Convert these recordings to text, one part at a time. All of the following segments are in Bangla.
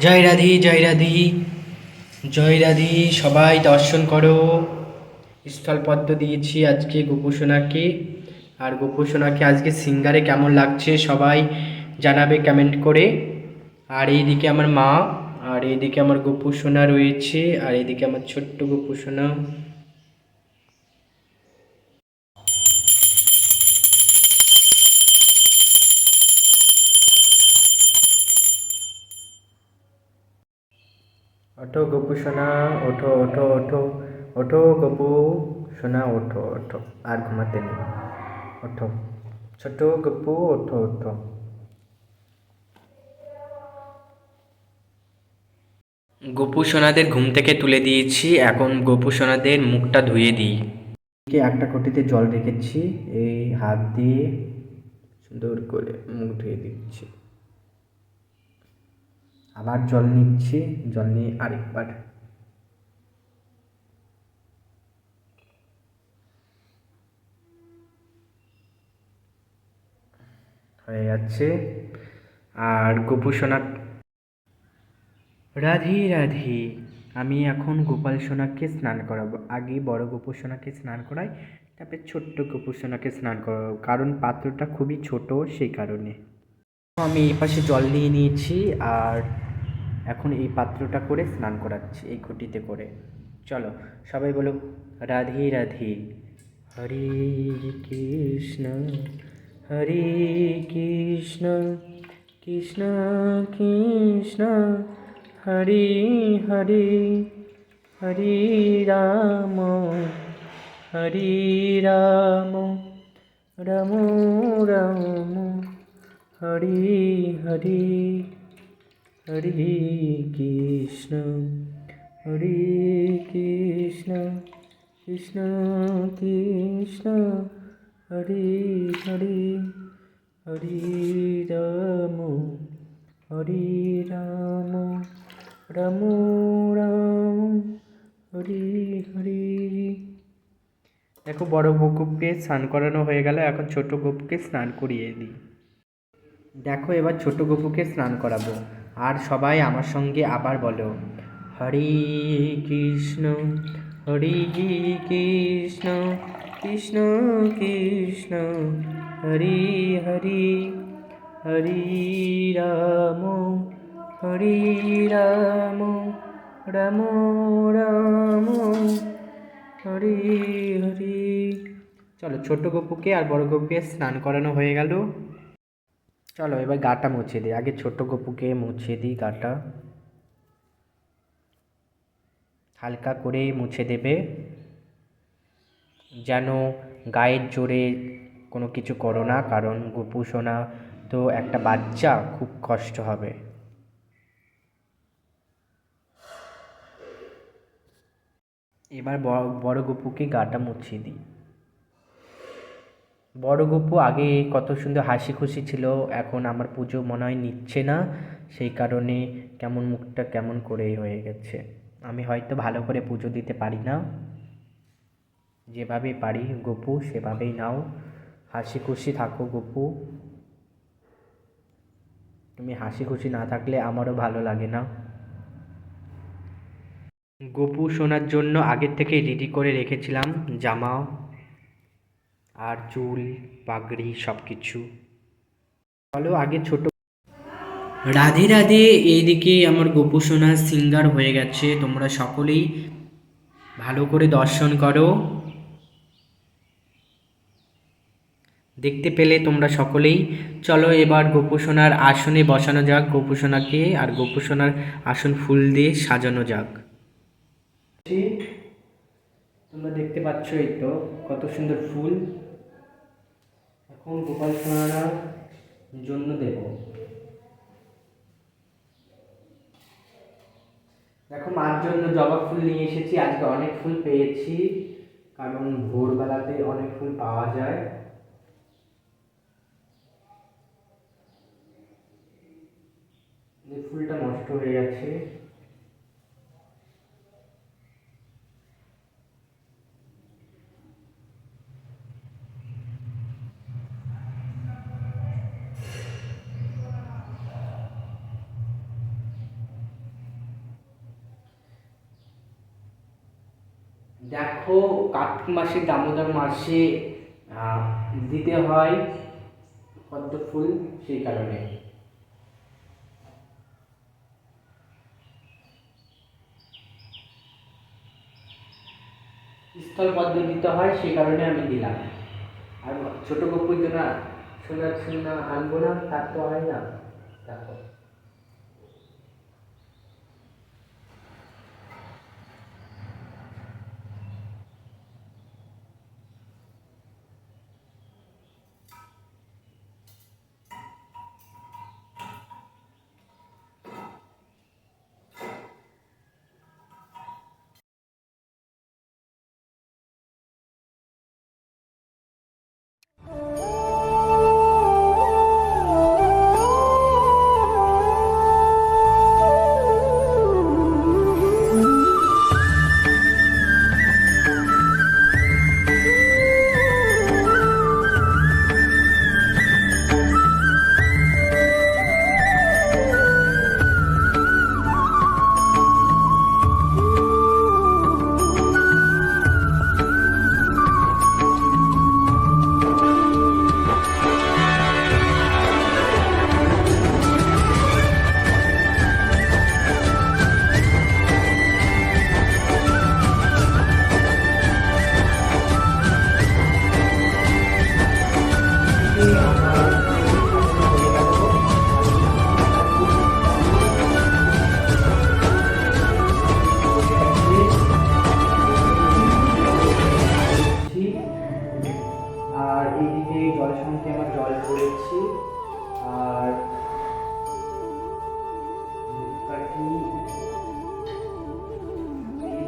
জয় রাধি জয় রাধি। জয় রাধি, সবাই দর্শন করো। স্থলপদ্ম দিয়েছি আজকে গোপোষণাকে। আর গোপোষণাকে আজকে সিঙ্গারে কেমন লাগছে সবাই জানাবে কমেন্ট করে। আর এইদিকে আমার মা, আর এইদিকে আমার গোপোষণা রয়েছে, আর এইদিকে আমার ছোট্ট গোপুসোনা ওঠো গপু সোনা ওঠো ওঠো ওঠো ওঠো গপু সোনা ওঠো ওঠো আর ঘুমাতে নেই। ওঠো ছোট গপু ওঠো ওঠো গপু সোনাদের ঘুম থেকে তুলে দিয়েছি এখন গপু সোনাদের মুখটা ধুয়ে দিই। একটা কটিতে জল রেখেছি এই হাত দিয়ে সুন্দর করে মুখ ধুয়ে দিচ্ছি। আবার জল নিচ্ছি, জল নিয়ে আরেকবার। হয়ে যাচ্ছে। আর গোপু সোনা রাধি রাধি। আমি এখন গোপাল সোনাকে স্নান করাবো। আগে বড় গোপু সোনাকে স্নান করাই, তারপরে ছোট্ট গোপু সোনাকে স্নান করাবো। কারণ পাত্রটা খুবই ছোট সেই কারণে। আমি এই পাশে জল নিয়ে নিয়েছি, আর এখন এই পাত্রটা করে স্নান করাচ্ছি, এই ঘটিতে করে। চলো, সবাই বলো, রাধে রাধে। হরে কৃষ্ণ হরে কৃষ্ণ কৃষ্ণ কৃষ্ণ, হরে হরে হরে রাম হরে রাম রাম রাম, হরে হরে। হরে কৃষ্ণ হরে কৃষ্ণ কৃষ্ণ কৃষ্ণ, হরে হরে হরে রাম হরে রাম রাম রাম, হরে হরে। দেখো, বড় গোপকে স্নান করানো হয়ে গেল, এখন ছোট গোপকে স্নান করিয়ে দিই। দেখো, এবার ছোট গপুকে স্নান করাবো। আর সবাই আমার সঙ্গে আবার বলো। হরে কৃষ্ণ হরে কৃষ্ণ কৃষ্ণ কৃষ্ণ, হরে হরে হরে রাম হরে রাম রাম রাম, হরে হরে। চলো ছোট গপুকে আর বড় গপুকে স্নান করানো হয়ে গেল। চলো এবার গাটা মুছে দিই। আগে ছোট গপুকে মুছে দিই গাটা। হালকা করে মুছে দেবে। যেন গায়ের জোরে কোনো কিছু করো না, কারণ গপু সোনা তো একটা বাচ্চা খুব কষ্ট হবে। এবার বড় বড় গপুকে গাটা মুছিয়ে দিই। বড় গপু আগে কত সুন্দর হাসি খুশি ছিল, এখন আমার পুজো মনে হয় নিচ্ছে না, সেই কারণে কেমন মুখটা কেমন করেই হয়ে গেছে। আমি হয়তো ভালো করে পুজো দিতে পারি না। যেভাবে পারি গপু সেভাবেই নাও। হাসি খুশি থাকো গপু তুমি হাসি খুশি না থাকলে আমারও ভালো লাগে না। গপু শোনার জন্য আগের থেকে রেডি করে রেখেছিলাম জামা আর চুল পাগড়ি সব কিছু চলো আগে ছোট রাধে রাধে এইদিকে আমার গোপুসোনা সিঙ্গার হয়ে গেছে। তোমরা সকলেই ভালো করে দর্শন করো। দেখতে পেলে তোমরা সকলেই। চলো এবার গোপুসোনার আসনে বসানো যাক। গোপুসোনাকে আর গোপুসোনার আসন ফুল দিয়ে সাজানো যাক। তোমরা দেখতে পাচ্ছ এই তো কত সুন্দর ফুল। এখন গোপাল সোনার জন্য দেব? দেখো, মার জন্য জবা ফুল নিয়ে এসেছি। আজকে অনেক ফুল পেয়েছি, কারণ ভোরবেলাতে অনেক ফুল পাওয়া যায়। ফুলটা নষ্ট হয়ে গেছে। দেখো কার্তিক মাসে দামোদর মাসে দিতে হয় পদ্ম ফুল সেই কারণে। স্থল পদ্ম দিতে হয় সেই কারণে আমি দিলাম। আর ছোট গপুর জন্য সোনা সোনা আনব না, তার তো হয় না। দেখো।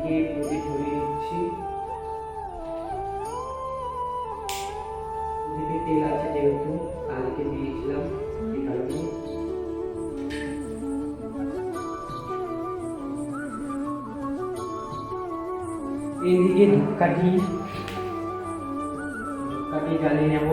এদিকে প্রদীপ ধরিয়ে দিচ্ছি এদিকে তেল আছে যেহেতু কালকে দিয়েছিলাম এই কারণে এইদিকে ধূপকাঠি ধূপকাঠি জ্বালিয়ে নেব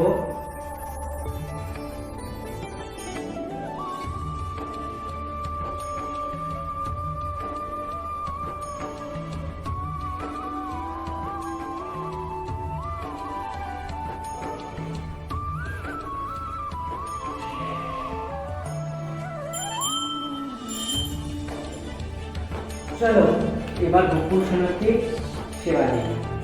চলো এবার গোপুর সোনাকে সেবা দিই